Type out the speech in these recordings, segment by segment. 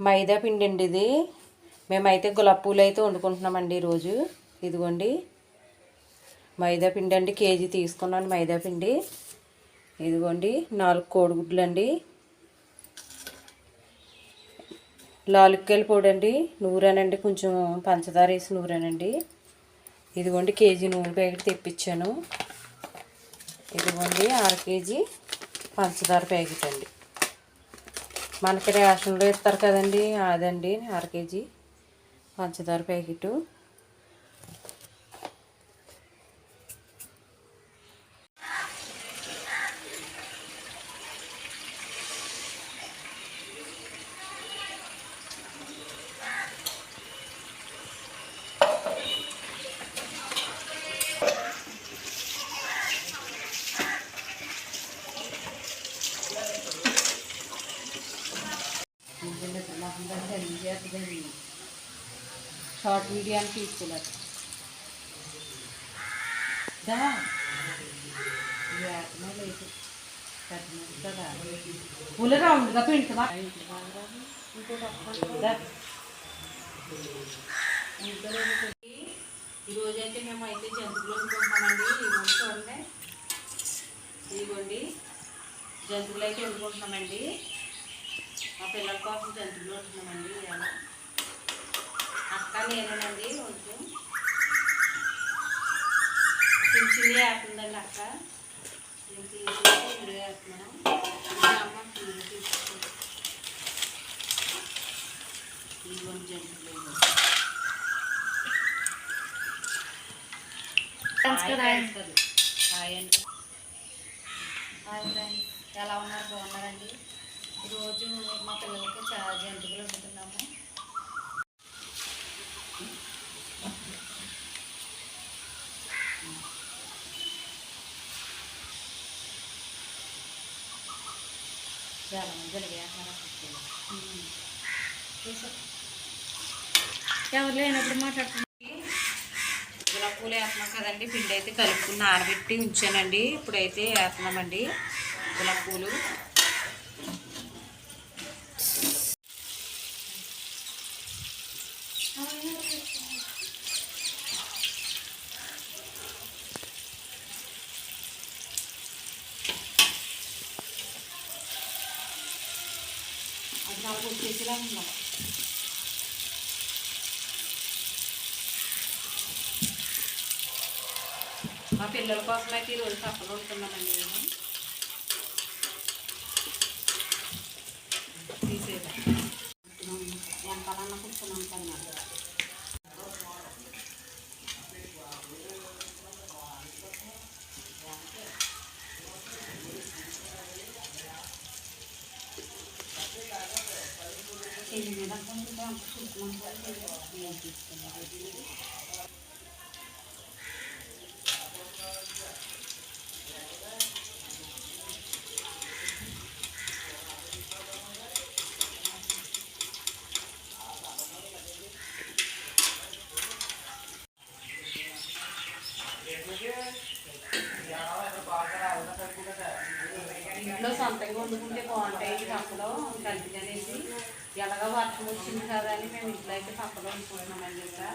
మైదా పిండి అండి ఇది. మేమైతే గులాబ్ పూలు అయితే వండుకుంటున్నామండి ఈరోజు. ఇదిగోండి. మైదా పిండి అండి కేజీ తీసుకున్నాను మైదా పిండి. ఇదిగోండి నాలుగు కోడిగుడ్లు అండి లాలుక్కాయలు పొడి అండి నూరానండి. కొంచెం పంచదార వేసి నూరేనండి. ఇదిగోండి కేజీ నూనె ప్యాకెట్ తెప్పించాను. ఇదిగోండి అర కేజీ పంచదార ప్యాకెట్ అండి. మనకి రేషన్లో ఇస్తారు కదండి అదండి అర కేజీ. పంచదార ప్యాకెట్. షార్ట్ వీడియో అని తీసుకున్నారు దా లేదు కదా పులి రౌండ్గా పిండుతా ఈరోజు అయితే మేము అయితే జంతువులు అనుకుంటున్నామండి ఈరోజు చూడండి. ఇదిగోండి. జంతువులు అయితే అనుకుంటున్నామండి మా పిల్లల కోసం జంతువులు వండుతున్నామండి ఇవాళ అక్క నేనేనండి కొంచెం. చిన్న చిన్న వేస్తుందండి అక్క. నేను తీసుకుంటే ఇందులో వేస్తున్నాను. అమ్మ ఇదిగోండి జంతువులు. హాయ్ అండి. హాయ్ ఫ్రెండ్స్ ఎలా ఉన్నారు? బాగున్నారండి? ఈరోజు మా పిల్లలకి చాలా జంతువులు వండుతున్నాము. చాలా మంది ఎవరు లేనప్పుడు మాట్లాడుతున్నాం గులాబీ పూలు వేస్తున్నాం కదండి పిండి అయితే కలుపుకుని నానబెట్టి ఉంచానండి. ఇప్పుడైతే వేస్తున్నామండి గులాబీ పూలు. అది నాకు వచ్చేసేలా ఉన్నాం మా పిల్లల కోసం అయితే ఈరోజు పక్కన ఉంటున్నామండి మేము ఇంట్లో సొంతంగా వండుకుంటే బాగుంటాయి పక్కలో కలిపి అనేసి ఎలాగో వర్షం వచ్చింది కదా అని మేము ఇంట్లో అయితే పక్కన వండుకుంటున్నామని చెప్పా.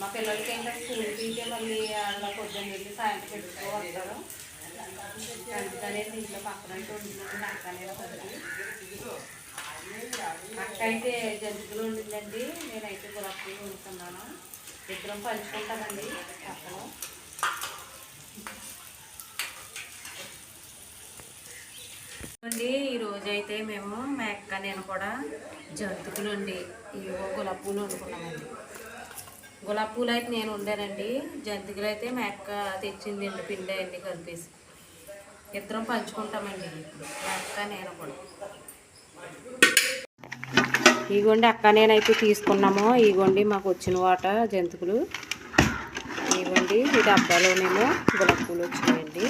మా పిల్లలకి ఏంటంటే స్కూల్కి వెళ్తే మళ్ళీ అలా పొద్దున్న వెళ్ళి సాయంత్రం పెట్టుకో వస్తారు. అందుకనేసి ఇంట్లో పక్కన అయితే వండుకుంటుంది అక్క అనేది అక్క అయితే జంతువులు ఉండిందండి నేనైతే గులాబీ వండుతున్నాను ఇద్దరం పంచుకుంటామండి పక్కలో అండి ఈరోజు అయితే మేము అక్క నేను కూడా జంతువులు అండి ఇవో గులాబీ పూలు వండుకున్నామండి గులాబీ పూలు అయితే నేను ఉండానండి. జంతికలు అయితే మేక తెచ్చింది అండి పిండి అండి కలిపేసి. ఇద్దరం పంచుకుంటామండి. ఇప్పుడు అక్క నేను కూడా. ఇగోండి అక్క నేనైతే తీసుకున్నాము. ఇగోండి మాకు వచ్చిన వాట జంతుకులు. ఇగోండి ఈ డబ్బాలోనేమో గులాబీ పూలు వచ్చినాయండి.